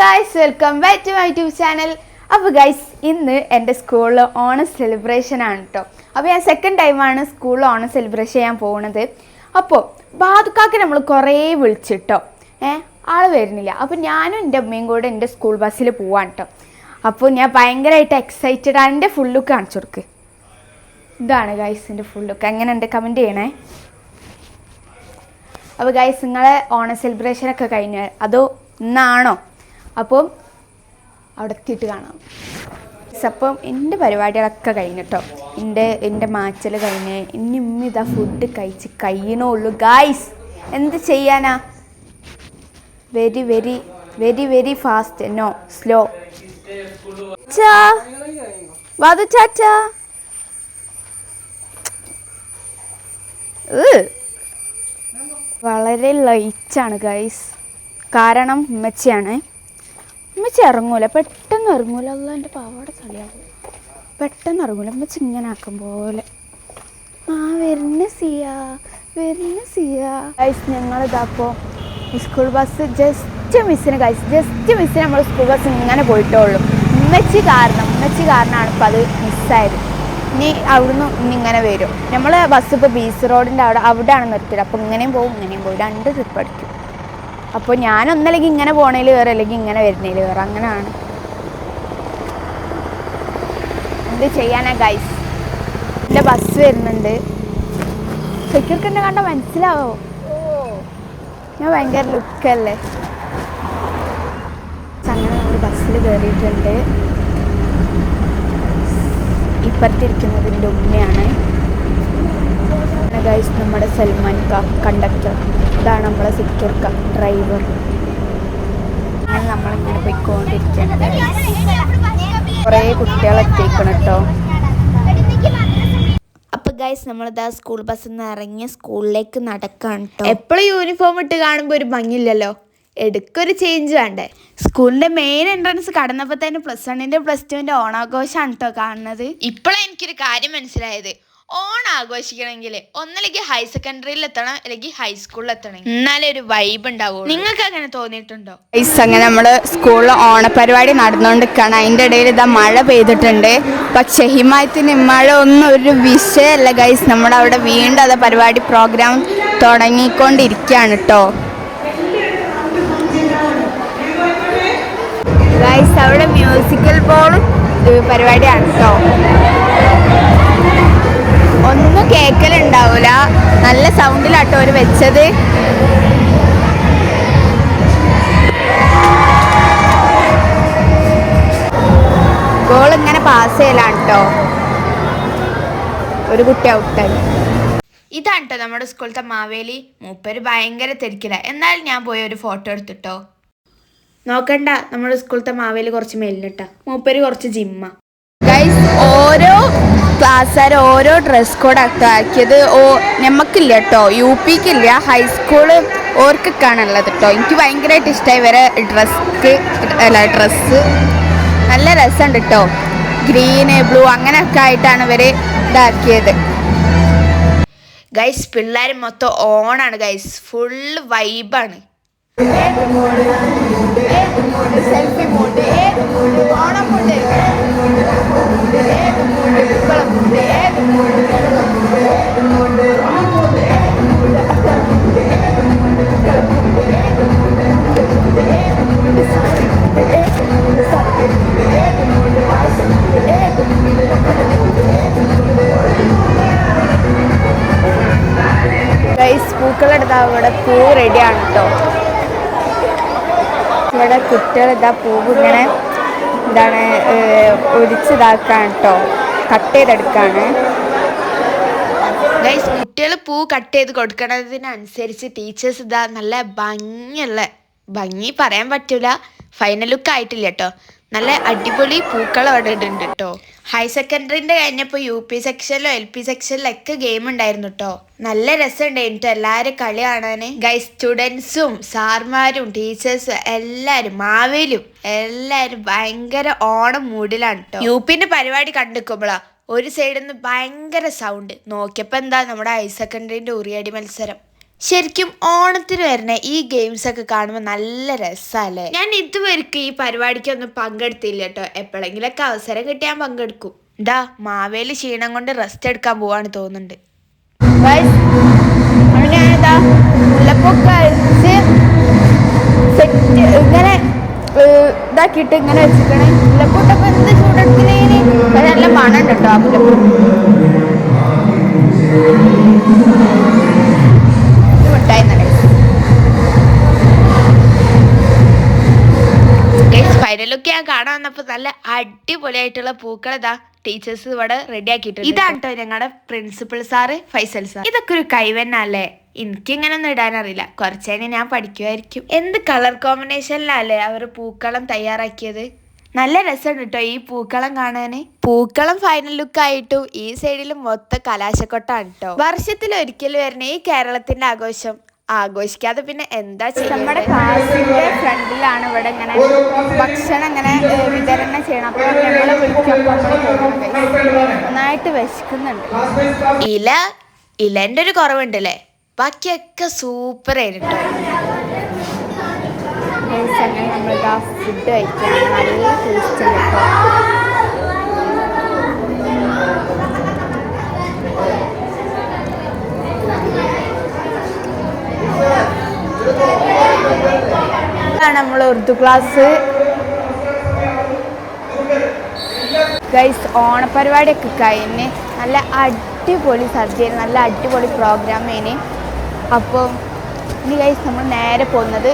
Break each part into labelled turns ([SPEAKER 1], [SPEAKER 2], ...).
[SPEAKER 1] Guys welcome back to my YouTube channel അപ്പോൾ guys ഇന്ന് എന്റെ സ്കൂളിൽ ഓണം സെലിബ്രേഷൻ ആണ് കേട്ടോ അപ്പോൾ ഞാൻ സെക്കൻഡ് ടൈമാണ് സ്കൂളിൽ ഓണം സെലിബ്രേഷൻ ചെയ്യാൻ പോകുന്നത് അപ്പോൾ ബാദുക്കാക്ക് നമ്മൾ കുറേ വിളിച്ചിട്ടോ. ഏ ആൾ വരുന്നില്ല. അപ്പോൾ ഞാനും എന്റെ അമ്മയും കൂടെ എന്റെ സ്കൂൾ ബസ്സിൽ പോവാൻ കേട്ടോ അപ്പോൾ ഞാൻ ഭയങ്കരമായിട്ട് എക്സൈറ്റഡ് ആണ്. എന്റെ ഫുൾ ലുക്ക് കാണിച്ചു കൊടുക്ക്. ഇതാണ് ഗൈസ് എന്റെ ഫുൾ ലുക്ക് എങ്ങനെയുണ്ട്? കമന്റ് ചെയ്യണേ. അപ്പോൾ ഗൈസ് നിങ്ങളെ ഓണം സെലിബ്രേഷനൊക്കെ കഴിഞ്ഞ അതോ ഇന്നാണോ? അപ്പം അവിടെ എത്തിയിട്ട് കാണാം അപ്പം എന്റെ പരിപാടികളൊക്കെ കഴിഞ്ഞിട്ടോ എന്റെ എന്റെ മാച്ചൽ കഴിഞ്ഞ് ഇനി ഇമ്മ ഇതാ ഫുഡ് കഴിച്ച് കഴിയണുള്ളൂ ഗായ്സ് എന്ത് ചെയ്യാനാ? Very very very very fast no slow വാതു ചാച്ചാ. വളരെ ലൈറ്റാണ് ഗൈസ് കാരണം ഉമ്മച്ചിയാണ്. ഉമ്മച്ചി ഇറങ്ങൂല. പെട്ടെന്ന് ഇറങ്ങൂല. അല്ല എന്റെ പാവാട ചളിയാവും. പെട്ടെന്ന് ഇറങ്ങൂല. ഉമ്മച്ചി ഇങ്ങനെ ആക്കും പോലെ. ആ വരുന്ന സിയാ വരുന്ന സിയാ. ഗൈസ് ഞങ്ങളിതാപ്പോൾ സ്കൂൾ ബസ് ജസ്റ്റ് മിസ്സിന് ഗൈസ് ജസ്റ്റ് മിസ്സിന് നമ്മൾ സ്കൂൾ ബസ് ഇങ്ങനെ പോയിട്ടുള്ളൂ ഉമ്മച്ചി കാരണം ഉമ്മച്ചി കാരണമാണ് ഇപ്പം അത് മിസ്സായത് ഇനി അവിടുന്ന് ഇങ്ങനെ വരും. നമ്മൾ ബസ് ഇപ്പോൾ ബീച്ച് റോഡിന്റെ അവിടെ അവിടെയാണ് നിർത്തിയത്. അപ്പോൾ ഇങ്ങനെയും പോകും ഇങ്ങനെയും പോകും രണ്ട് ട്രിപ്പ് അടിക്കും. അപ്പോൾ ഞാനൊന്നല്ലെങ്കിൽ ഇങ്ങനെ പോണേൽ വേറെ അല്ലെങ്കിൽ ഇങ്ങനെ വരുന്നതിൽ വേറെ അങ്ങനെയാണ്. എന്ത് ചെയ്യാനാ ഗൈസ് എന്റെ ബസ് വരുന്നുണ്ട്. സെക്യൂരിറ്റി എന്നെ കണ്ട മനസ്സിലാവോ? ഞാൻ ഭയങ്കര ലുക്കല്ലേ അങ്ങനെ നമ്മൾ ബസ്സിൽ കയറിയിട്ടുണ്ട് ഇപ്പുറത്തിരിക്കുന്നത് എന്റെ ഉമ്മയാണ് ഗൈസ് നമ്മുടെ സൽമാൻ കണ്ടക്ടർ ഇതാണ് നമ്മളെ സിക്യൂർ ക ഡ്രൈവർ അങ്ങനെ നമ്മളിങ്ങനെ പോയിക്കൊണ്ടിരിക്കുന്നത്. കുറേ കുട്ടികളെത്തിക്കണം കേട്ടോ
[SPEAKER 2] അപ്പൊ ഗൈസ് നമ്മളിതാ സ്കൂൾ ബസ്സിൽ നിന്ന് ഇറങ്ങിയ സ്കൂളിലേക്ക് നടക്കാണ് കേട്ടോ
[SPEAKER 1] എപ്പോഴും യൂണിഫോം ഇട്ട് കാണുമ്പോൾ ഒരു ഭംഗിയില്ലല്ലോ? എടുക്കൊരു ചേഞ്ച് വേണ്ടേ? സ്കൂളിന്റെ മെയിൻ എൻട്രൻസ് കടന്നപ്പോൾ തന്നെ പ്ലസ് വണ്ണിന്റെ പ്ലസ് ടുവിന്റെ ഓണാഘോഷമാണ് കേട്ടോ കാണുന്നത്.
[SPEAKER 2] ഇപ്പോഴാണ് എനിക്കൊരു കാര്യം മനസ്സിലായത്. ഓണം ആഘോഷിക്കണമെങ്കിൽ ഒന്നല്ലെങ്കിൽ ഹയർ സെക്കൻഡറിയിൽ എത്തണം അല്ലെങ്കിൽ ഹൈസ്കൂളിൽ എത്തണം എന്നാലേ ഒരു വൈബ് ഉണ്ടാവും നിങ്ങൾക്ക് അങ്ങനെ തോന്നിയിട്ടുണ്ടോ?
[SPEAKER 1] ഐസ് അങ്ങനെ നമ്മൾ സ്കൂളിൽ ഓണപരിപാടി നടന്നുകൊണ്ടിരിക്കുകയാണ് അതിന്റെ ഇടയിൽ ഇതാ മഴ പെയ്തിട്ടുണ്ട്. പക്ഷെ ഹിമായത്തിന് മഴ ഒന്നും ഒരു വിഷയമല്ല ഗൈസ് നമ്മുടെ അവിടെ വീണ്ടും അത് പരിപാടി പ്രോഗ്രാം തുടങ്ങിക്കൊണ്ടിരിക്കുകയാണ് കേട്ടോ ഗൈസ് അവിടെ മ്യൂസിക്കൽ ബോളും പരിപാടിയാണ് കേട്ടോ ഒന്നും കേൾക്കലുണ്ടാവില്ല നല്ല സൗണ്ടിലാട്ടോ അവർ വെച്ചത്. ഗോൾ ഇങ്ങനെ പാസ് ചെയ്യലാണ് കേട്ടോ ഒരു കുട്ടി ഔട്ടായി
[SPEAKER 2] ഇതാണ് കേട്ടോ നമ്മുടെ സ്കൂളത്തെ മാവേലി. മൂപ്പര് ഭയങ്കര തിരക്കില്ല എന്നാലും ഞാൻ പോയി ഒരു ഫോട്ടോ എടുത്തിട്ടോ. നോക്കണ്ട നമ്മുടെ സ്കൂളത്തെ മാവേലി കുറച്ച് മെല്ലിട്ട മൂപ്പര് കുറച്ച് ജിമ്മ
[SPEAKER 1] ഗൈസ് ഓരോ ക്ലാസ്സുകാർ ഓരോ ഡ്രസ് കോഡ് ആക്കിയത്. ഓ നമുക്കില്ല കേട്ടോ യു പിക്കില്ല ഹൈസ്കൂൾ ഓർക്കൊക്കെയാണ് കേട്ടോ എനിക്ക് ഭയങ്കരമായിട്ട് ഇഷ്ടമായി വരെ ഡ്രസ്സ് അല്ല ഡ്രസ്സ് നല്ല രസമുണ്ട് കേട്ടോ ഗ്രീന് ബ്ലൂ അങ്ങനെയൊക്കെ ആയിട്ടാണ് ഇവർ ഇതാക്കിയത്.
[SPEAKER 2] ഗൈസ് പിള്ളേർ മൊത്തം ഓണാണ് ഗൈസ്. ഫുള്ള് വൈബാണ്.
[SPEAKER 1] സെൽഫി ഓണം പൂക്കളെടുത്താ ഇവിടെ പൂ റെഡിയാണ് കേട്ടോ ഇവിടെ കുട്ടികൾ ഇതാ പൂവ് ഇങ്ങനെ എന്താണ് ഒരിച്ചിതാക്കാൻ കേട്ടോ കട്ട് ചെയ്തെടുക്കാണ്.
[SPEAKER 2] ഗൈസ് കുട്ടികൾ പൂ കട്ട് ചെയ്ത് കൊടുക്കണതിനനുസരിച്ച് ടീച്ചേഴ്സ് ഇതാ നല്ല ഭംഗിയുള്ള ഭംഗി പറയാൻ പറ്റൂല. ഫൈനൽ ലുക്ക് ആയിട്ടില്ല കേട്ടോ നല്ല അടിപൊളി പൂക്കൾ അവിടെ ഇടുന്നുണ്ട് കേട്ടോ ഹയർ സെക്കൻഡറിന്റെ കഴിഞ്ഞപ്പോൾ യു പി സെക്ഷനിലോ എൽ പി സെക്ഷനിലൊക്കെ ഗെയിം ഉണ്ടായിരുന്നു കേട്ടോ നല്ല രസമുണ്ടായിരുന്നു എല്ലാവരും കളി കാണാൻ ഗൈ സ്റ്റുഡൻസും സാർമാരും ടീച്ചേഴ്സും എല്ലാരും മാവേലും എല്ലാരും ഭയങ്കര ഓണം മൂഡിലാണ് കേട്ടോ യു പിന്റെ പരിപാടി കണ്ടുക്കുമ്പോളാ ഒരു സൈഡിൽ നിന്ന് ഭയങ്കര സൗണ്ട് നോക്കിയപ്പോൾ എന്താ നമ്മുടെ ഹയർ സെക്കൻഡറിന്റെ ഉറിയടി മത്സരം. ശരിക്കും ഓണത്തിന് വരുന്ന ഈ ഗെയിംസ് ഒക്കെ കാണുമ്പോൾ നല്ല രസമല്ലേ ഞാൻ ഇതുവരെക്കും ഈ പരിപാടിക്കൊന്നും പങ്കെടുത്തില്ല കേട്ടോ എപ്പോഴെങ്കിലൊക്കെ അവസരം കിട്ടിയാൽ പങ്കെടുക്കും. ഇതാ മാവേലി ക്ഷീണം കൊണ്ട് റെസ്റ്റ് എടുക്കാൻ പോവാണ് തോന്നുന്നുണ്ട്.
[SPEAKER 1] ഞാനിതാ മുല്ലപ്പൊക്കെ അഴിച്ച് സെറ്റ് ഇങ്ങനെ ഇതാക്കിയിട്ട് ഇങ്ങനെ എന്ത് ചൂടെടുക്കുന്നതിന് നല്ല മണം ഉണ്ട് കേട്ടോ ആ മുല്ലപ്പൂ
[SPEAKER 2] ഫൈനലൊക്കെ ഞാൻ കാണാൻ വന്നപ്പോൾ നല്ല അടിപൊളിയായിട്ടുള്ള പൂക്കൾ ഇതാ ടീച്ചേഴ്സ് ഇവിടെ റെഡി ആക്കിയിട്ടുണ്ട് ഇതാണ് കേട്ടോ ഞങ്ങളുടെ പ്രിൻസിപ്പൽ സാറ് ഫൈസൽ സാർ ഇതൊക്കെ ഒരു കൈവന്നല്ലേ എനിക്ക് ഇങ്ങനെ ഒന്നും ഇടാനറിയില്ല കുറച്ചതിനെ ഞാൻ പഠിക്കുമായിരിക്കും എന്ത് കളർ കോമ്പിനേഷനിലല്ലേ അവർ പൂക്കളം തയ്യാറാക്കിയത്? നല്ല രസമുണ്ട് കേട്ടോ ഈ പൂക്കളം കാണാന്. പൂക്കളം ഫൈനൽ ലുക്ക് ആയിട്ടും ഈ സൈഡിലും മൊത്തം കലാശക്കൊട്ടാണ് കേട്ടോ വർഷത്തിൽ ഒരിക്കൽ വരുന്ന ഈ കേരളത്തിന്റെ ആഘോഷം. ആഘോഷിക്കാതെ പിന്നെ എന്താ
[SPEAKER 1] ചെയ്യുക
[SPEAKER 2] നമ്മുടെ
[SPEAKER 1] ക്ലാസ്സിന്റെ ഫ്രണ്ടിലാണ് ഇവിടെ ഇങ്ങനെ ഭക്ഷണം ഇങ്ങനെ വിതരണം ചെയ്യണം. അപ്പോൾ നമ്മളെ വിളിക്കുമ്പോൾ നമ്മൾ പോകും നന്നായിട്ട് വിശക്കുന്നുണ്ട്.
[SPEAKER 2] ഇല ഇലന്റെ ഒരു കുറവുണ്ടല്ലേ? ബാക്കിയൊക്കെ സൂപ്പർ ആയിരുന്നു
[SPEAKER 1] നമ്മളിതാ ഫുഡ് കഴിക്കാൻ നല്ല ടേസ്റ്റ് ഉണ്ട് ഇതാണ് നമ്മൾ ഉറുദു ക്ലാസ് ഗൈസ് ഓണപരിപാടിയൊക്കെ കഴിഞ്ഞ് നല്ല അടിപൊളി സദ്യ നല്ല അടിപൊളി പ്രോഗ്രാം ഇനി അപ്പോൾ ഇനി ഗൈസ് നമ്മൾ നേരെ പോകുന്നത്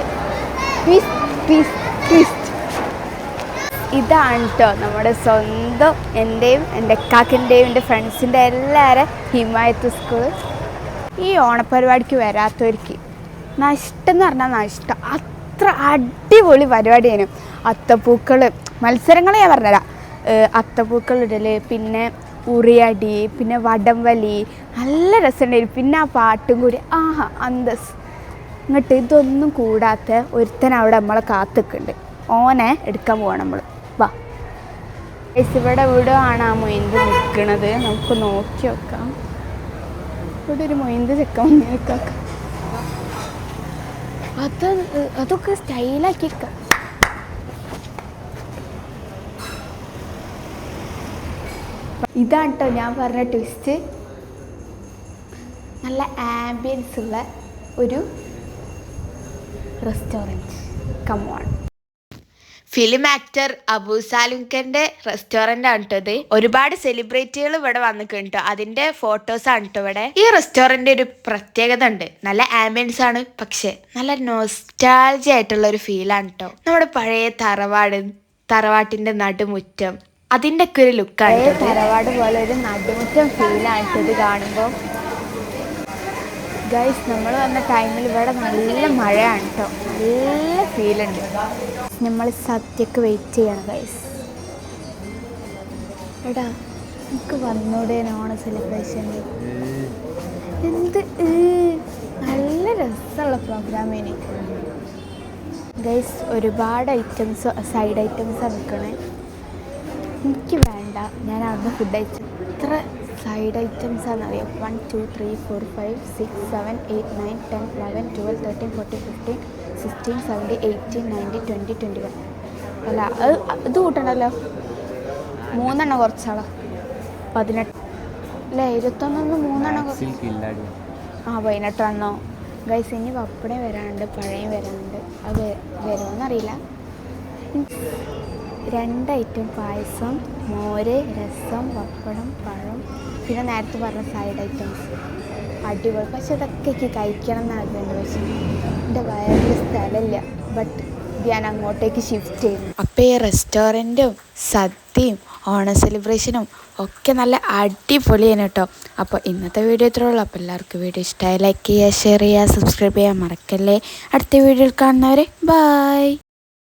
[SPEAKER 1] ഇതാണ് കേട്ടോ നമ്മുടെ സ്വന്തം എന്റെയും എന്റെ അക്കാക്കിന്റെയും എന്റെ ഫ്രണ്ട്സിന്റെ എല്ലാവരും ഹിമായത്ത് സ്കൂൾ ഈ ഓണപരിപാടിക്ക് വരാത്തവർക്ക് നഷ്ടം എന്ന് പറഞ്ഞാൽ നഷ്ടം അത്ര അടിപൊളി പരിപാടിയാണ് അത്തപ്പൂക്കൾ മത്സരങ്ങൾ ഞാൻ പറഞ്ഞുതരാം അത്തപ്പൂക്കൾ ഇടൽ പിന്നെ ഉറിയടി പിന്നെ വടംവലി. നല്ല രസമുണ്ടായിരുന്നു പിന്നെ ആ പാട്ടും കൂടി. ആഹാ അന്തസ്. എന്നിട്ട് ഇതൊന്നും കൂടാത്ത ഒരുത്തൻ അവിടെ നമ്മളെ കാത്തുക്കുണ്ട്. ഓനെ എടുക്കാൻ പോവാണ് നമ്മൾ വാ. ഇവിടെ ഇവിടെ ആണ് ആ മൊയിന്ത് നിൽക്കണത് നമുക്ക് നോക്കി നോക്കാം. ഇവിടെ ഒരു മൊയിന്ത് ചെക്കാൻ നിൽക്കാം അത് അതൊക്കെ സ്റ്റൈലാക്കി ഇതാണ് കേട്ടോ ഞാൻ പറഞ്ഞ ട്വിസ്റ്റ് നല്ല ആംബിയൻസ് ഉള്ള ഒരു restaurant come on
[SPEAKER 2] film actor Abu സാലുക്കന്റെ restaurant ആണ് കേട്ടോ ഇത്. ഒരുപാട് സെലിബ്രിറ്റികൾ ഇവിടെ വന്നിട്ടുണ്ട് അതിന്റെ ഫോട്ടോസ് ആണ് കേട്ടോ ഇവിടെ. ഈ റെസ്റ്റോറന്റ് ഒരു പ്രത്യേകത ഉണ്ട്. നല്ല ആംബിയൻസ് ആണ്. പക്ഷെ നല്ല നോസ്റ്റാൾജി ആയിട്ടുള്ള ഒരു ഫീലാണ് കേട്ടോ നമ്മുടെ പഴയ തറവാട് തറവാട്ടിന്റെ നടുമുറ്റം. അതിന്റെ ഒക്കെ ഒരു ലുക്കാണ്
[SPEAKER 1] തറവാട് പോലെ ഒരു നടുമുറ്റം ഫീലായിട്ട് ഇത് കാണുമ്പോൾ ഗൈസ് നമ്മൾ വന്ന ടൈമിൽ ഇവിടെ നല്ല മഴയാണ് കേട്ടോ നല്ല ഫീലുണ്ട് നമ്മൾ സദ്യക്ക് വെയിറ്റ് ചെയ്യണം ഗൈസ് എടാ നമുക്ക് വന്നൂടെ ഓണ സെലിബ്രേഷൻ എന്ത് നല്ല രസമുള്ള പ്രോഗ്രാമിന് ഗൈസ് ഒരുപാട് ഐറ്റംസ് സൈഡ് ഐറ്റംസ് വെക്കണേ എനിക്ക് വേണ്ട. ഞാൻ അവിടുന്ന് ഫുഡ് കഴിച്ചു. എത്ര side items ആണെന്നറിയാം one two three four five six seven eight nine ten eleven twelve thirteen fourteen fifteen sixteen seventy eighteen ninety twenty twenty one അല്ല അത് ഇത് കൂട്ടണല്ലോ. മൂന്നെണ്ണം കുറച്ചാളോ? പതിനെട്ട്. അല്ല ഇരുപത്തൊന്നൊന്ന് മൂന്നെണ്ണം ആ പതിനെട്ടെണ്ണോ. ഗൈസ് ഇനി പപ്പടം വരാനുണ്ട് പഴയും വരാനുണ്ട്. അത് വരുമെന്നറിയില്ല രണ്ട് ഐറ്റം പായസം മോര് രസം പപ്പടം പഴം പിന്നെ നേരത്തെ പറഞ്ഞ സൈഡ് ഐറ്റംസ് അടിപൊളി. പക്ഷെ അതൊക്കെ എനിക്ക് കഴിക്കണം എന്ന് ആഗ്രഹമുണ്ട്. പക്ഷെ എന്റെ വയറിൽ സ്ഥലമില്ല. ബട്ട് ഞാൻ അങ്ങോട്ടേക്ക് ഷിഫ്റ്റ് ചെയ്യുന്നു
[SPEAKER 2] അപ്പോൾ ഈ റെസ്റ്റോറന്റും സദ്യയും ഓണ സെലിബ്രേഷനും ഒക്കെ നല്ല അടിപൊളിയാണ് കേട്ടോ. അപ്പോൾ ഇന്നത്തെ വീഡിയോ ഇത്രേ ഉള്ളൂ. അപ്പോൾ എല്ലാവർക്കും വീഡിയോ ഇഷ്ടമായി ലൈക്ക് ചെയ്യുക ഷെയർ ചെയ്യുക സബ്സ്ക്രൈബ് ചെയ്യാൻ മറക്കല്ലേ. അടുത്ത വീഡിയോയിൽ കാണുന്നവരെ ബായ്